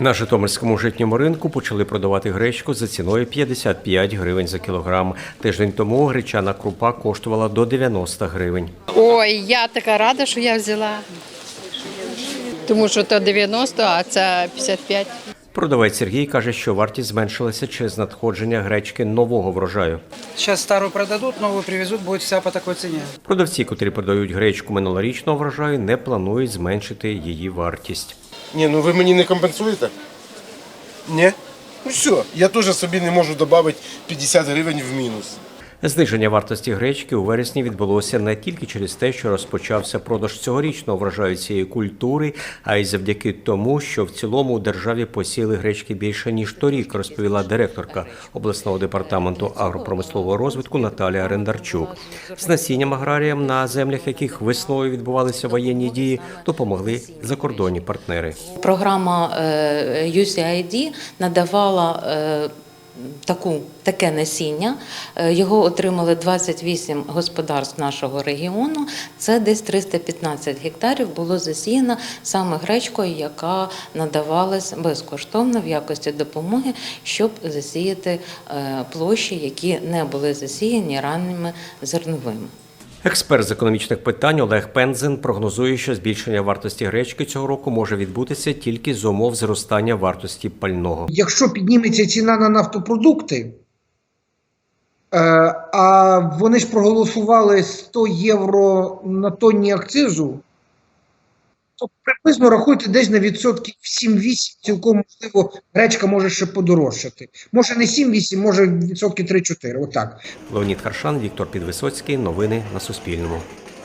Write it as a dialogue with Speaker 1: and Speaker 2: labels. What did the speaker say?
Speaker 1: На Житомирському житньому ринку почали продавати гречку за ціною 55 гривень за кілограм. Тиждень тому гречана крупа коштувала до 90 гривень.
Speaker 2: Ой, я така рада, що я взяла. Тому що то 90, а це 55.
Speaker 1: Продавець Сергій каже, що вартість зменшилася через надходження гречки нового врожаю.
Speaker 3: Сейчас старую продадут, новую привезут, будет вся по такой цене.
Speaker 1: Продавці, котрі продають гречку минулорічного врожаю, не планують зменшити її вартість.
Speaker 4: Ні, ну ви мені не компенсуєте? Ні? Ну все, я теж собі не можу додати 50 гривень в мінус.
Speaker 1: Зниження вартості гречки у вересні відбулося не тільки через те, що розпочався продаж цьогорічного врожаю цієї культури, а й завдяки тому, що в цілому у державі посіли гречки більше ніж торік, розповіла директорка обласного департаменту агропромислового розвитку Наталія Рендарчук. З насінням аграріям на землях, яких весною відбувалися воєнні дії, допомогли закордонні партнери.
Speaker 5: Програма е, USAID надавала е, таку, таке насіння. Е, Його отримали 28 господарств нашого регіону. Це десь 315 гектарів було засіяно саме гречкою, яка надавалась безкоштовно в якості допомоги, щоб засіяти е, площі, які не були засіяні ранніми зерновими.
Speaker 1: Експерт з економічних питань Олег Пензен прогнозує, що збільшення вартості гречки цього року може відбутися тільки з умов зростання вартості пального.
Speaker 6: Якщо підніметься ціна на нафтопродукти, е, а вони ж проголосували 100 євро на тонні акцизу, то приблизно рахуйте десь на відсотків 7-8, цілком можливо, гречка може ще подорожчати. Може не 7-8, може відсотки 3-4, отак.
Speaker 1: Леонід Харшан, Віктор Підвисоцький. Новини на Суспільному.